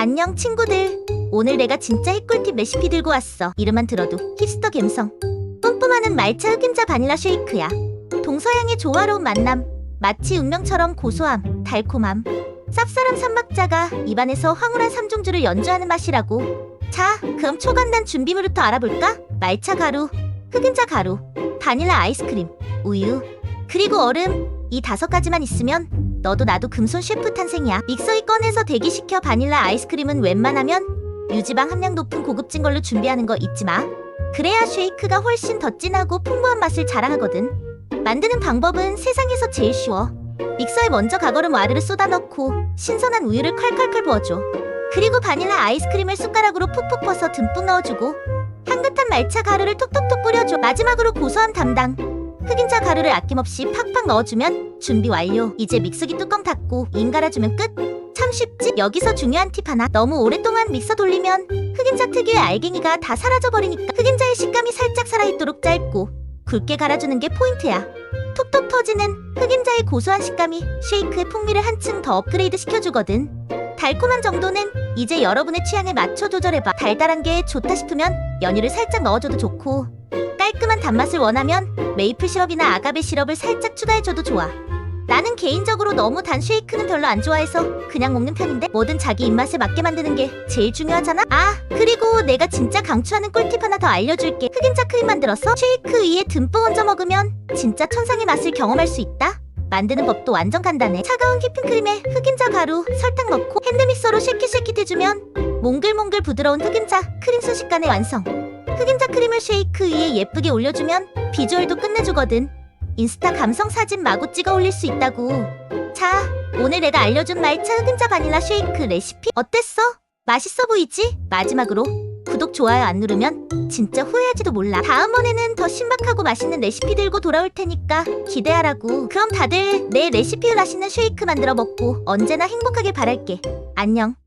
안녕 친구들. 오늘 내가 진짜 핵꿀팁 레시피 들고 왔어. 이름만 들어도 힙스터 감성. 뿜뿜하는 말차 흑임자 바닐라 쉐이크야. 동서양의 조화로운 만남. 마치 운명처럼 고소함, 달콤함. 쌉싸름 삼박자가 입안에서 황홀한 삼종주를 연주하는 맛이라고. 자, 그럼 초간단 준비물부터 알아볼까? 말차 가루, 흑임자 가루, 바닐라 아이스크림, 우유, 그리고 얼음. 이 다섯 가지만 있으면 너도 나도 금손 셰프 탄생이야. 믹서기 꺼내서 대기시켜 바닐라 아이스크림은 웬만하면 유지방 함량 높은 고급진 걸로 준비하는 거 잊지 마. 그래야 쉐이크가 훨씬 더 진하고 풍부한 맛을 자랑하거든. 만드는 방법은 세상에서 제일 쉬워. 믹서에 먼저 가거름 와르르 쏟아 넣고 신선한 우유를 콸콸콸 부어줘. 그리고 바닐라 아이스크림을 숟가락으로 푹푹 퍼서 듬뿍 넣어주고 향긋한 말차 가루를 톡톡톡 뿌려줘. 마지막으로 고소함 담당. 흑임자 가루를 아낌없이 팍팍 넣어주면 준비 완료. 이제 믹서기 뚜껑 닫고 임 갈아주면 끝. 참 쉽지? 여기서 중요한 팁 하나. 너무 오랫동안 믹서 돌리면 흑임자 특유의 알갱이가 다 사라져버리니까 흑임자의 식감이 살짝 살아있도록 짧고 굵게 갈아주는 게 포인트야. 톡톡 터지는 흑임자의 고소한 식감이 쉐이크의 풍미를 한층 더 업그레이드 시켜주거든. 달콤한 정도는 이제 여러분의 취향에 맞춰 조절해봐. 달달한 게 좋다 싶으면 연유를 살짝 넣어줘도 좋고 깔끔한 단맛을 원하면 메이플 시럽이나 아가베 시럽을 살짝 추가해줘도 좋아. 나는 개인적으로 너무 단 쉐이크는 별로 안 좋아해서 그냥 먹는 편인데 뭐든 자기 입맛에 맞게 만드는 게 제일 중요하잖아? 아 그리고 내가 진짜 강추하는 꿀팁 하나 더 알려줄게 흑임자 크림 만들어서 쉐이크 위에 듬뿍 얹어 먹으면 진짜 천상의 맛을 경험할 수 있다 만드는 법도 완전 간단해 차가운 휘핑크림에 흑임자 가루, 설탕 넣고 핸드믹서로 쉐킷쉐킷 해주면 몽글몽글 부드러운 흑임자 크림 순식간에 완성 흑임자 크림을 쉐이크 위에 예쁘게 올려주면 비주얼도 끝내주거든 인스타 감성 사진 마구 찍어 올릴 수 있다고. 자, 오늘 내가 알려준 말차 흑임자 바닐라 쉐이크 레시피 어땠어? 맛있어 보이지? 마지막으로 구독, 좋아요 안 누르면 진짜 후회하지도 몰라. 다음번에는 더 신박하고 맛있는 레시피 들고 돌아올 테니까 기대하라고. 그럼 다들 내 레시피로 맛있는 쉐이크 만들어 먹고 언제나 행복하길 바랄게. 안녕.